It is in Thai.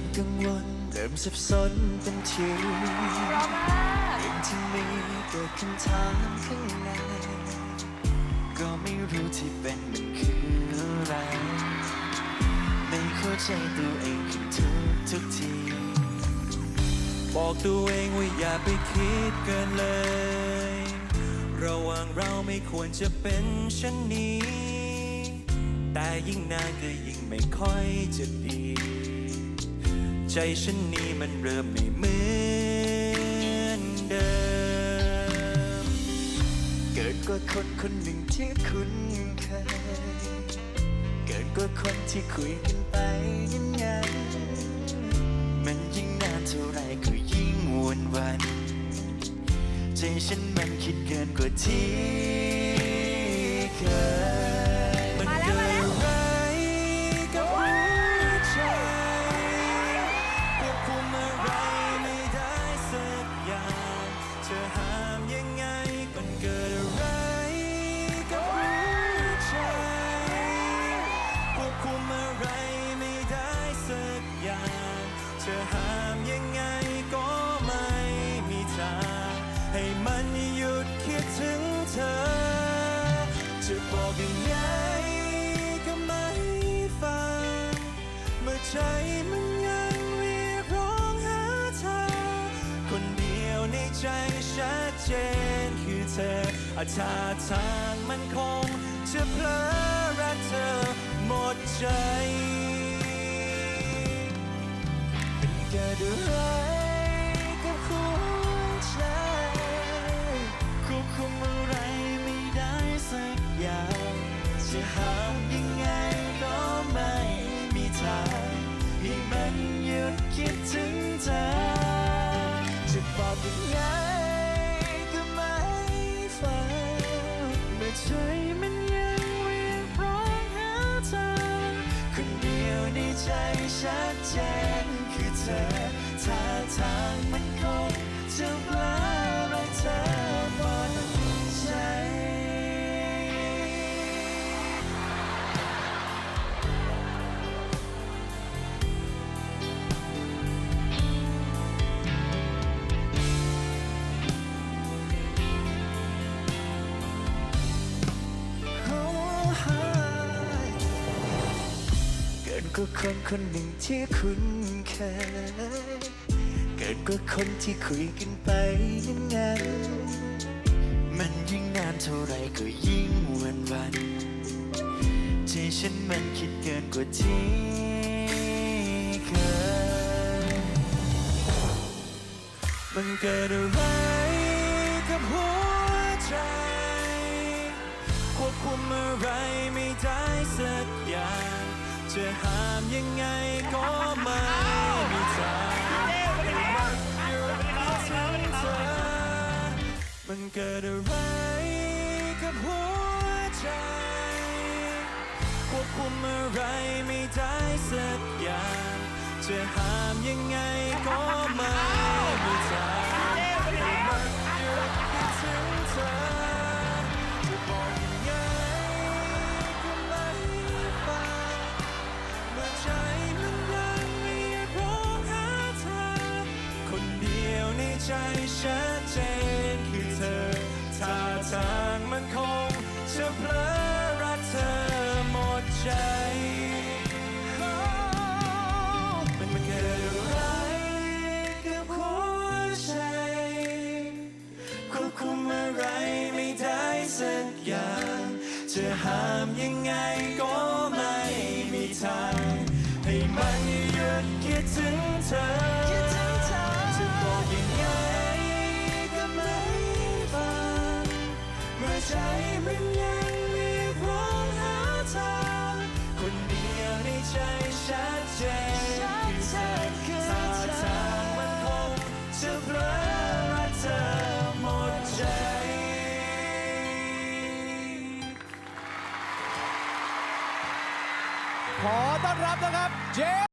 มกังวลเริ่มสับสนเป็นทีเรื่องที่มีเกิดคำถามข้างในก็ไม่รู้ที่เป็นมันคืออะไร ไม่เข้าใจตัวเองขึ้นทุกทุกทีบอกตัวเองว่าอย่าไปคิดเกินเลย ระหว่างเราไม่ควรจะเป็นเช่นนี้ แต่ยิ่งนานก็ยิ่งไม่ค่อยจะดี ใจฉันนี้มันเริ่มไม่เหมือนเดิม เกิดกว่าคนคนหนึ่งที่คุ้นเคย เกิดกว่าคนที่คุยกันไปยังไงมันยิ่งนานเท่าไรก็ยิ่งวนวัน ใจฉันมันคิดเกินกว่าที่ ควบคุมอะไรไม่ได้สักอย่างจะห้ามยังไงก็ไม่มีทางให้มันหยุดคิดถึงเธอ จะบอกยังไงก็ไม่ฟังเมื่อใจมันยังเรียกร้องหาเธอ คนเดียวในใจชัดเจนคือเธออาท่าทางมันคงจะเพล อะไรกับหัวใจควบคุมอะไรไม่ได้สักอย่างจะห้ามยังไงก็ไม่มีทางให้มันหยุดคิดถึงเธอ จะบอกยังไงก็ไม่ฟังเมื่อใจมันยังเรียกร้องหาเธอคนเดียวในใจชัดเจนคือเธอ ทางมันคงจะแปลรักเธอหมดใจ เกินกว่าคนคนหนึ่งที่คุ้นเคย กินกว่าคนที่คุยกันไปนานๆมันยิ่งนานเท่าไรก็ยิ่งวันวันใจฉันมันคิดเกินกว่าที่เคยมันเกิดอะไรกับหัวใจควบคุมอะไรไม่ได้สักอย่างจะห้ามยังไงก็ไม่ มันเกิดอะไรกับหัวใจ ควบคุมอะไรไม่ได้สักอย่าง จะห้ามยังไงก็ไม่มีทางให้มันหยุดคิดถึงเธอ จะบอกยังไงก็ไม่ฟังเมื่อใจมันยังเรียกร้องหาเธอ คนเดียวในใจชัน กอย่าง จะห้ามยังไงก็ไม่มีทาง ให้มันหยุดคิดถึงเธอ ขอต้อนรับนะครับเจ